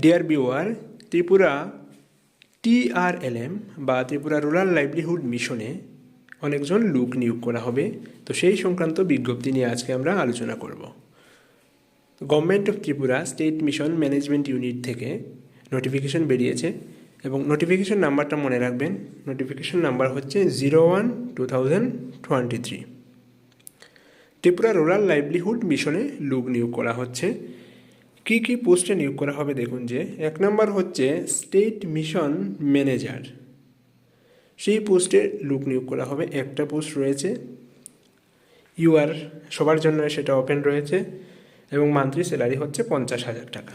Deer beware Tripura TRLM বা Tripura rural livelihood মিশনে অনেকজন লোক নিয়োগ করা হবে। তো সেই সংক্রান্ত বিজ্ঞপ্তি নিয়ে আজকে আমরা আলোচনা করব। Government of Tripura state mission management unit থেকে নোটিফিকেশন বেরিয়েছে এবং নোটিফিকেশন নাম্বারটা মনে রাখবেন। নোটিফিকেশন নাম্বার হচ্ছে zero one two thousand twenty three Tripura rural livelihood মিশনে লোক নিয়োগ করা হচ্ছে। কী কী পোস্টে নিয়োগ করা হবে দেখুন যে, এক নম্বর হচ্ছে স্টেট মিশন ম্যানেজার। সেই পোস্টে লোক নিয়োগ করা হবে, একটা পোস্ট রয়েছে। ইউআর সবার জন্য সেটা ওপেন রয়েছে এবং মান্থলি স্যালারি হচ্ছে পঞ্চাশ হাজার টাকা।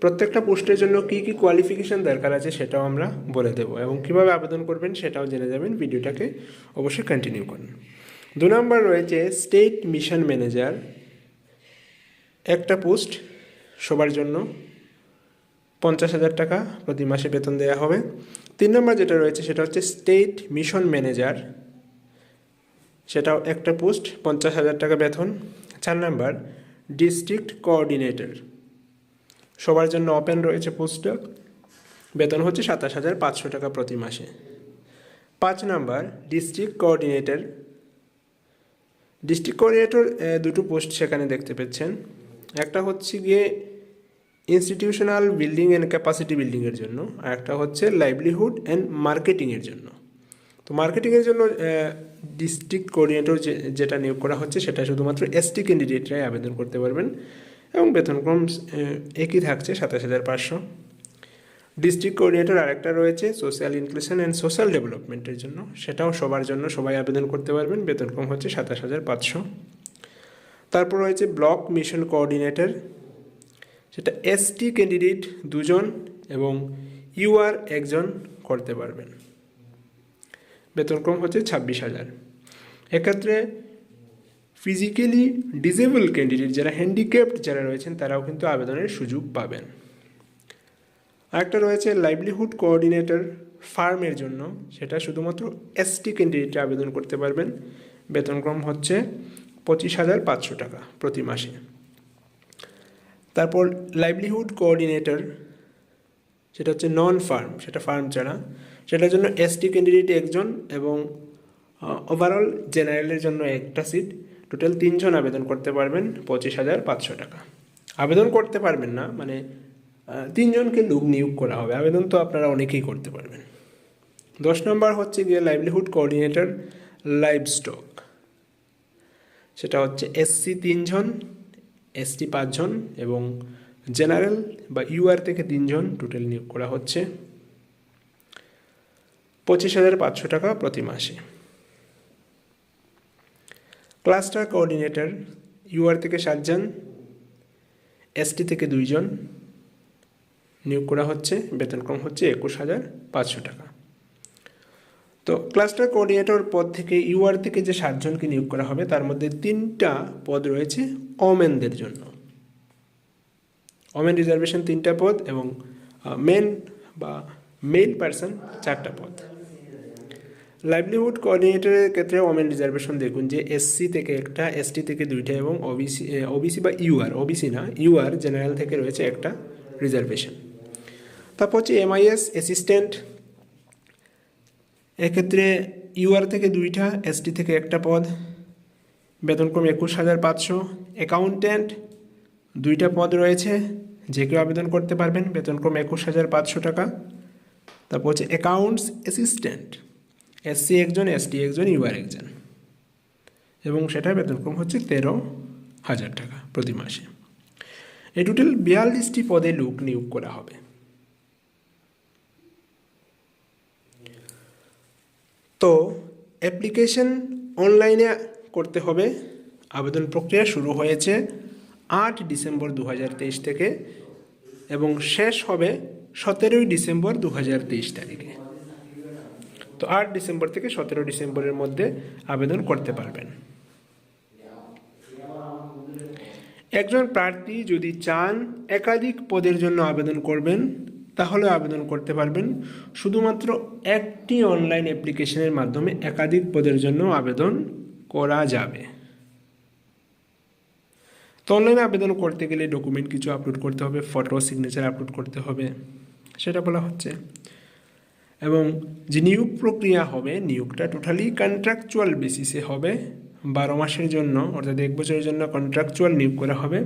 প্রত্যেকটা পোস্টের জন্য কী কী কোয়ালিফিকেশান দরকার আছে সেটাও আমরা বলে দেবো এবং কীভাবে আবেদন করবেন সেটাও জেনে যাবেন, ভিডিওটাকে অবশ্যই কন্টিনিউ করুন। দু নম্বর রয়েছে স্টেট মিশন ম্যানেজার। একটা পোস্ট সবার জন্য পঞ্চাশ হাজার টাকা প্রতি মাসে বেতন দেওয়া হবে। তিন নম্বর যেটা রয়েছে সেটা হচ্ছে স্টেট মিশন ম্যানেজার সেটাও একটা পোস্ট, পঞ্চাশ হাজার টাকা বেতন। চার নম্বর ডিস্ট্রিক্ট কোঅর্ডিনেটর সবার জন্য ওপেন রয়েছে পোস্টটা। বেতন হচ্ছে সাতাশ হাজার পাঁচশো টাকা প্রতি মাসে। পাঁচ number district coordinator district coordinator দুটো পোস্ট সেখানে দেখতে পাচ্ছেন একটা হচ্ছে গিয়ে ইনস্টিটিউশনাল বিল্ডিং অ্যান্ড ক্যাপাসিটি বিল্ডিংয়ের জন্য, আর একটা হচ্ছে লাইভলিহুড অ্যান্ড মার্কেটিংয়ের জন্য। তো মার্কেটিংয়ের জন্য ডিস্ট্রিক্ট কোঅর্ডিনেটর যেটা নিয়োগ করা হচ্ছে, সেটা শুধুমাত্র এসটি ক্যান্ডিডেটরাই আবেদন করতে পারবেন, এবং বেতনক্রম একই থাকছে সাতাশ হাজার পাঁচশো। ডিস্ট্রিক্ট কোঅর্ডিনেটর আরেকটা রয়েছে সোশ্যাল ইনক্লুশন অ্যান্ড সোশ্যাল ডেভেলপমেন্টের জন্য। সেটাও সবার জন্য সবাই আবেদন করতে পারবেন, বেতনক্রম হচ্ছে সাতাশ হাজার পাঁচশো। তারপর রয়েছে ব্লক মিশন কোঅর্ডিনেটর সেটা এসটি ক্যান্ডিডেট দুজন এবং ইউআর একজন করতে পারবেন। বেতনক্রম হচ্ছে ছাব্বিশ হাজার। এক্ষেত্রে ফিজিক্যালি ডিজেবল ক্যান্ডিডেট যারা হ্যান্ডিক্যাপ্ট যারা রয়েছেন, তারাও কিন্তু আবেদনের সুযোগ পাবেন। আরেকটা রয়েছে লাইভলিহুড কোঅর্ডিনেটর ফার্মের জন্য, সেটা শুধুমাত্র এসটি ক্যান্ডিডেট আবেদন করতে পারবেন। বেতনক্রম হচ্ছে পঁচিশ হাজার পাঁচশো টাকা প্রতি মাসে। তারপর লাইভলিহুড কোঅর্ডিনেটর সেটা হচ্ছে নন ফার্ম সেটা ফার্ম ছাড়া সেটার জন্য এসটি ক্যান্ডিডেট একজন এবং ওভারঅল জেনারেলের জন্য একটা সিট টোটাল তিনজন আবেদন করতে পারবেন পঁচিশ হাজার পাঁচশো টাকা। আবেদন করতে পারবেন না মানে তিনজনকে লোক নিয়োগ করা হবে। আবেদন তো আপনারা অনেকেই করতে পারবেন। দশ নম্বর হচ্ছে গিয়ে লাইভলিহুড কোঅর্ডিনেটর লাইভ স্টক সেটা হচ্ছে এসসি তিনজন এসটি পাঁচজন এবং জেনারেল বা ইউআর থেকে তিনজন টোটাল নিয়োগ করা হচ্ছে। পঁচিশ হাজার পাঁচশো টাকা প্রতি মাসে। ক্লাস্টার কোঅর্ডিনেটর ইউআর থেকে সাতজন এসটি থেকে দুইজন নিয়োগ করা হচ্ছে। বেতনক্রম হচ্ছে একুশ হাজার পাঁচশো টাকা। তো ক্লাস্টার কোঅর্ডিনেটর পদ থেকে ইউআর থেকে যে সাতজনকে নিয়োগ করা হবে, তার মধ্যে তিনটা পদ রয়েছে ওমেনদের জন্য। ওমেন রিজার্ভেশন তিনটা পদ এবং মেন বা মেল পার্সন চারটা পদ। লাইভলিহুড কোঅর্ডিনেটরের ক্ষেত্রে ওমেন রিজার্ভেশন দেখুন যে এসসি থেকে একটা এসটি থেকে দুইটা এবং ওবিসি ওবিসি বা ইউআর ওবিসি না ইউআর জেনারেল থেকে রয়েছে একটা রিজার্ভেশন তারপর হচ্ছে এমআইএস অ্যাসিস্ট্যান্ট এক্ষেত্রে ইউআর থেকে দুইটা এসটি থেকে একটা পদ বেতনক্রম একুশ হাজার পাঁচশো অ্যাকাউন্ট্যান্ট দুইটা পদ রয়েছে, যে কেউ আবেদন করতে পারবেন বেতনক্রম একুশ হাজার পাঁচশো টাকা। তারপর হচ্ছে অ্যাকাউন্টস অ্যাসিস্ট্যান্ট এসসি একজন এসটি একজন ইউআর একজন। এবং সেটা বেতনক্রম হচ্ছে তেরো হাজার টাকা প্রতি মাসে। এই টোটাল বিয়াল্লিশটি পদে লোক নিয়োগ করা হবে। তো অ্যাপ্লিকেশন অনলাইনে করতে হবে। আবেদন প্রক্রিয়া শুরু হয়েছে আট ডিসেম্বর দু হাজার তেইশ থেকে এবং শেষ হবে সতেরোই ডিসেম্বর দু হাজার তেইশ তারিখে। তো আট ডিসেম্বর থেকে সতেরো ডিসেম্বরের মধ্যে আবেদন করতে পারবেন। একজন প্রার্থী যদি চান, একাধিক পদের জন্য আবেদন করবেন। তাহলে আবেদন করতে পারবেন। শুধুমাত্র একটি অনলাইন অ্যাপ্লিকেশনের মাধ্যমে একাধিক পদের জন্য আবেদন করা যাবে। তো অনলাইনে আবেদন করতে গেলে ডকুমেন্ট কিছু আপলোড করতে হবে ফটো সিগনেচার আপলোড করতে হবে, সেটা বলা হচ্ছে। এবং যে নিয়োগ প্রক্রিয়া হবে, নিয়োগটা টোটালি কন্ট্রাকচুয়াল বেসিসে হবে। বারো মাসের জন্য, অর্থাৎ এক বছরের জন্য কন্ট্রাকচুয়াল নিয়োগ করা হবে।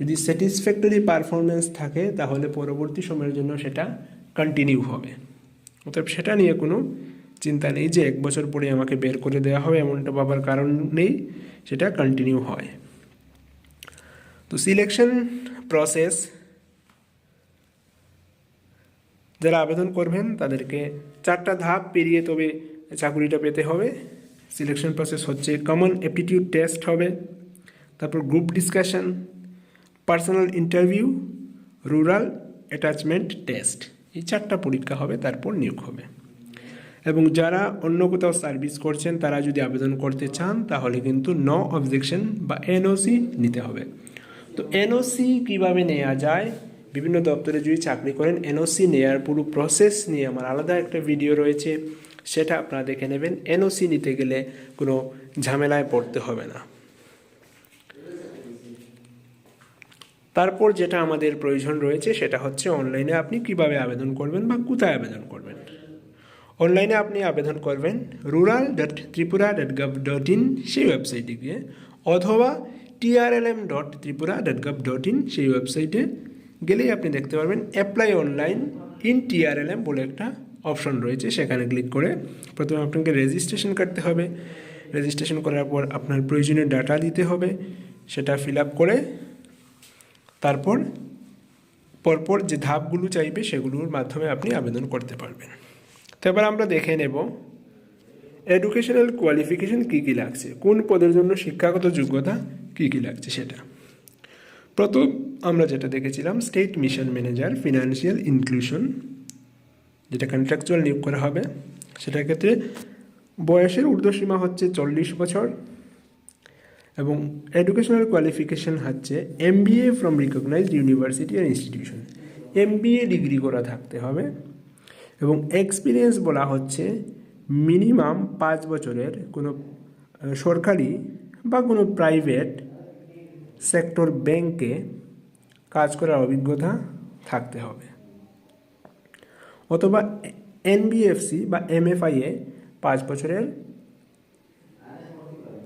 যদি স্যাটিসফ্যাক্টরি পারফরমেন্স থাকে, তাহলে পরবর্তী সময়ের জন্য সেটা কন্টিনিউ হবে। অতএব সেটা নিয়ে কোনো চিন্তা নেই যে এক বছর পরে আমাকে বের করে দেওয়া হবে, এমনটা ভাবার কারণ নেই, সেটা কন্টিনিউ হয়। তো সিলেকশন প্রসেস যারা আবেদন করবেন, তাদেরকে চারটা ধাপ পেরিয়ে তবে চাকুরিটা পেতে হবে। সিলেকশন প্রসেস হচ্ছে কমন অ্যাপটিটিউড টেস্ট হবে, তারপর group discussion personal interview rural attachment test এই চারটা পরীক্ষা হবে, তারপর নিয়োগ হবে। এবং যারা অন্য কোথাও সার্ভিস করছেন, তারা যদি আবেদন করতে চান, তাহলে কিন্তু ন অবজেকশন বা এনওসি নিতে হবে। তো এনওসি কীভাবে নেওয়া যায়? বিভিন্ন দপ্তরে যদি চাকরি করেন এনওসি নেওয়ার পুরো প্রসেস নিয়ে আমার আলাদা একটা ভিডিও রয়েছে। সেটা আপনারা দেখে নেবেন। এনওসি নিতে গেলে কোনো ঝামেলায় পড়তে হবে না। তারপর যেটা আমাদের প্রয়োজন রয়েছে সেটা হচ্ছে অনলাইনে আপনি কীভাবে আবেদন করবেন বা কোথায় আবেদন করবেন। অনলাইনে আপনি আবেদন করবেন rural dot Tripura dot gov dot in সেই ওয়েবসাইটে গিয়ে অথবা TRLM dot Tripura dot gov dot in সেই ওয়েবসাইটে গেলেই আপনি দেখতে পারবেন অ্যাপ্লাই অনলাইন ইন টিআরএলএম বলে একটা অপশন রয়েছে। সেখানে ক্লিক করে প্রথমে আপনাকে রেজিস্ট্রেশন করতে হবে। রেজিস্ট্রেশন করার পর আপনার প্রয়োজনীয় ডাটা দিতে হবে। সেটা ফিল আপ করে তারপর পরপর যে ধাপগুলো চাইবে সেগুলোর মাধ্যমে আপনি আবেদন করতে পারবেন। তো এবার আমরা দেখে নেব এডুকেশনাল কোয়ালিফিকেশন কী কী লাগছে, কোন পদের জন্য শিক্ষাগত যোগ্যতা কী কী লাগছে সেটা। প্রথম আমরা যেটা দেখেছিলাম state mission manager financial inclusion যেটা কন্ট্রাকচুয়াল নিয়োগ করা হবে। সেটার ক্ষেত্রে বয়সের ঊর্ধ্বসীমা হচ্ছে চল্লিশ বছর এবং এডুকেশনাল কোয়ালিফিকেশন হচ্ছে M B A from recognised university R institution M B A degree করা থাকতে হবে এবং এক্সপিরিয়েন্স বলা হচ্ছে মিনিমাম পাঁচ বছরের কোনো সরকারি বা কোনো প্রাইভেট সেক্টর ব্যাংকে কাজ করার অভিজ্ঞতা থাকতে হবে। অথবা এনবিএফসি বা এমএফআইয়ে পাঁচ বছরের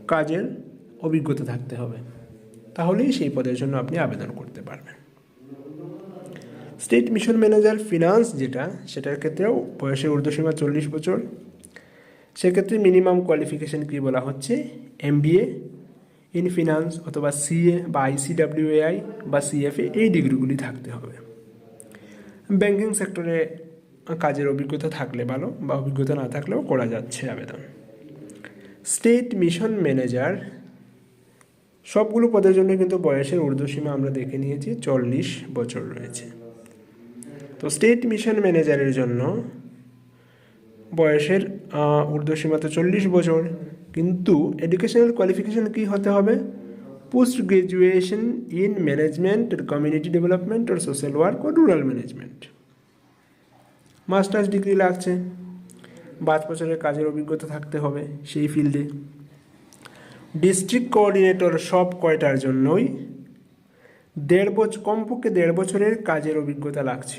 কাজের অভিজ্ঞতা থাকতে হবে। তাহলেই সেই পদের জন্য আপনি আবেদন করতে পারবেন। স্টেট মিশন ম্যানেজার ফিনান্স যেটা, সেটার ক্ষেত্রেও বয়সের ঊর্ধ্বসীমা চল্লিশ বছর। সেক্ষেত্রে মিনিমাম কোয়ালিফিকেশন কী বলা হচ্ছে? এমবিএ ইন ফিনান্স অথবা সিএ বা আইসিডাব্লিউএআই বা সিএফএ এই ডিগ্রিগুলি থাকতে হবে। ব্যাংকিং সেক্টরে কাজের অভিজ্ঞতা থাকলে ভালো বা অভিজ্ঞতা না থাকলেও করা যাচ্ছে আবেদন। স্টেট মিশন ম্যানেজার সবগুলো পদের জন্য কিন্তু বয়সের ঊর্ধ্বসীমা আমরা দেখে নিয়েছি, চল্লিশ বছর রয়েছে। তো স্টেট মিশন ম্যানেজারের জন্য বয়সের ঊর্ধ্বসীমা তো চল্লিশ বছর, কিন্তু এডুকেশনাল কোয়ালিফিকেশন কী হতে হবে? Post graduation in management community development R social work ও রুরাল ম্যানেজমেন্ট মাস্টার্স ডিগ্রি লাগছে। পাঁচ বছরের কাজের অভিজ্ঞতা থাকতে হবে সেই ফিল্ডে ডিস্ট্রিক্ট কোঅর্ডিনেটর সব কয়টার জন্যই দেড় বছর কমপক্ষে দেড় বছরের কাজের অভিজ্ঞতা লাগছে।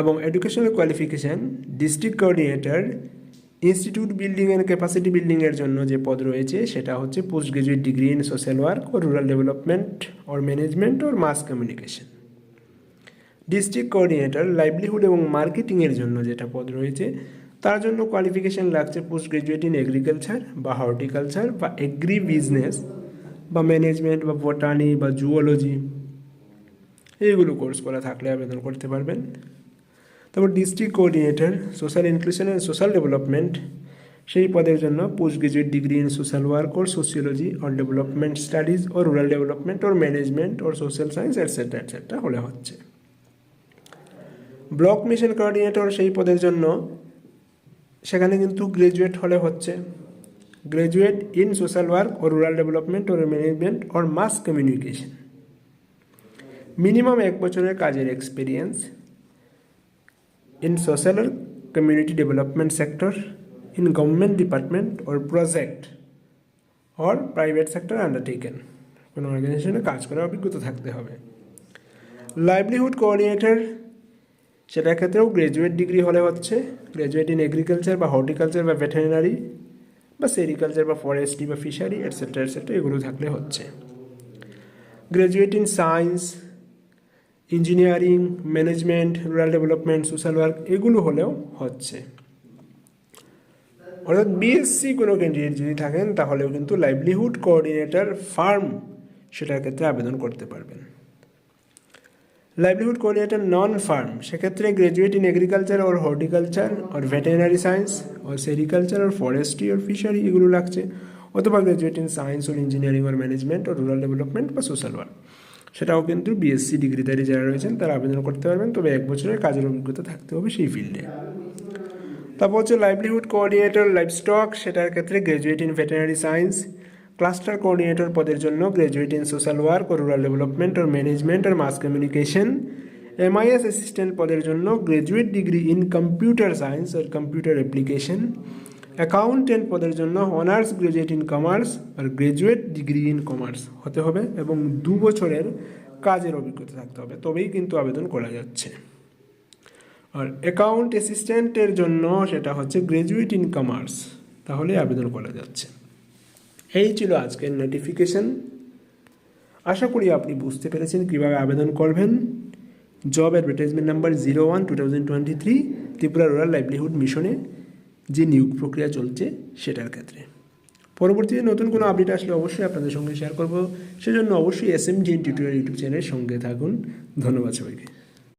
এবং educational qualification district coordinator institute building capacity বিল্ডিংয়ের জন্য যে পদ রয়েছে, সেটা হচ্ছে post graduate degree in social work O rural development or management or mass communication district coordinator livelihood এবং মার্কেটিংয়ের জন্য যেটা পদ রয়েছে তার জন্য কোয়ালিফিকেশান লাগছে পোস্ট গ্রাজুয়েট ইন এগ্রিকালচার বা হর্টিকালচার বা এগ্রি বিজনেস বা ম্যানেজমেন্ট বা বটানি বা জুওলজি এইগুলো কোর্স করা থাকলে আবেদন করতে পারবেন। তারপর district coordinator social inclusion and social development সেই পদের জন্য post graduate degree in social work or sociology or development studies O rural development or management or social science etcetera etcetera হলে হচ্ছে। ব্লক মিশন কোঅর্ডিনেটর সেই পদের জন্য সেখানে কিন্তু গ্রাজুয়েট হলে হচ্ছে graduate in social work O rural development or management or mass communication minimum এক বছরের কাজের experience in social community development sector in government department department project project private sector undertaken কোনো অর্গানাইজেশনে কাজ করার অভিজ্ঞতা থাকতে হবে। লাইভলিহুড কোঅর্ডিনেটর সেটার ক্ষেত্রেও গ্র্যাজুয়েট ডিগ্রি হলে হচ্ছে গ্র্যাজুয়েট ইন এগ্রিকালচার বা হর্টিকালচার বা ভেটেরিনারি বা সেরিকালচার বা ফরেস্ট্রি বা ফিশারি এটসেট্রা এটসেট্রা এগুলো থাকলে হচ্ছে। Graduate in science engineering management rural development social work এগুলো হলেও হচ্ছে। অর্থাৎ বিএসসি কোনো ক্যান্ডিডেট যদি থাকেন, তাহলেও কিন্তু লাইভলিহুড কোঅর্ডিনেটর ফার্ম সেটার ক্ষেত্রে আবেদন করতে পারবেন। লাইভলিহুড কোঅর্ডিনেটর নন ফার্ম সেক্ষেত্রে graduate in agriculture or horticulture or veterinary science or sericulture or forestry or fishery এগুলো লাগছে, অথবা graduate in science or engineering or management or rural development বা সোশ্যাল ওয়ার্ক সেটাও কিন্তু বিএসসি ডিগ্রিধারী যারা রয়েছেন, তারা আবেদন করতে পারবেন, তবে এক বছরের কাজের অভিজ্ঞতা থাকতে হবে সেই ফিল্ডে তারপর হচ্ছে লাইভলিহুড কোঅর্ডিনেটর লাইভ স্টক সেটার ক্ষেত্রে graduate in veterinary science cluster coordinator পদের জন্য গ্র্যাজুয়েট ইন সোশ্যাল ওয়ার্ক ও রুরাল ডেভেলপমেন্ট ওর ম্যানেজমেন্ট আর মাস কমিউনিকেশন। এমআইএস অ্যাসিস্ট্যান্ট পদের জন্য graduate degree in computer science R computer application. Accountant পদের জন্য অনার্স গ্র্যাজুয়েট ইন কমার্স আর graduate degree in commerce হতে হবে এবং দু বছরের কাজের অভিজ্ঞতা থাকতে হবে, তবেই কিন্তু আবেদন করা যাচ্ছে। আর অ্যাকাউন্ট অ্যাসিস্ট্যান্টের জন্য সেটা হচ্ছে গ্র্যাজুয়েট ইন কমার্স তাহলে আবেদন করা যাচ্ছে। এই ছিল আজকের নোটিফিকেশন আশা করি আপনি বুঝতে পেরেছেন কীভাবে আবেদন করবেন। Job advertisement number zero one two thousand twenty three Tripura rural livelihood মিশনে যে নিয়োগ প্রক্রিয়া চলছে সেটার ক্ষেত্রে। পরবর্তীতে নতুন কোনো আপডেট আসলে অবশ্যই আপনাদের সঙ্গে শেয়ার করব। সেজন্য অবশ্যই এস এম জি ইউটিউব চ্যানেলের সঙ্গে থাকুন। ধন্যবাদ সবাইকে।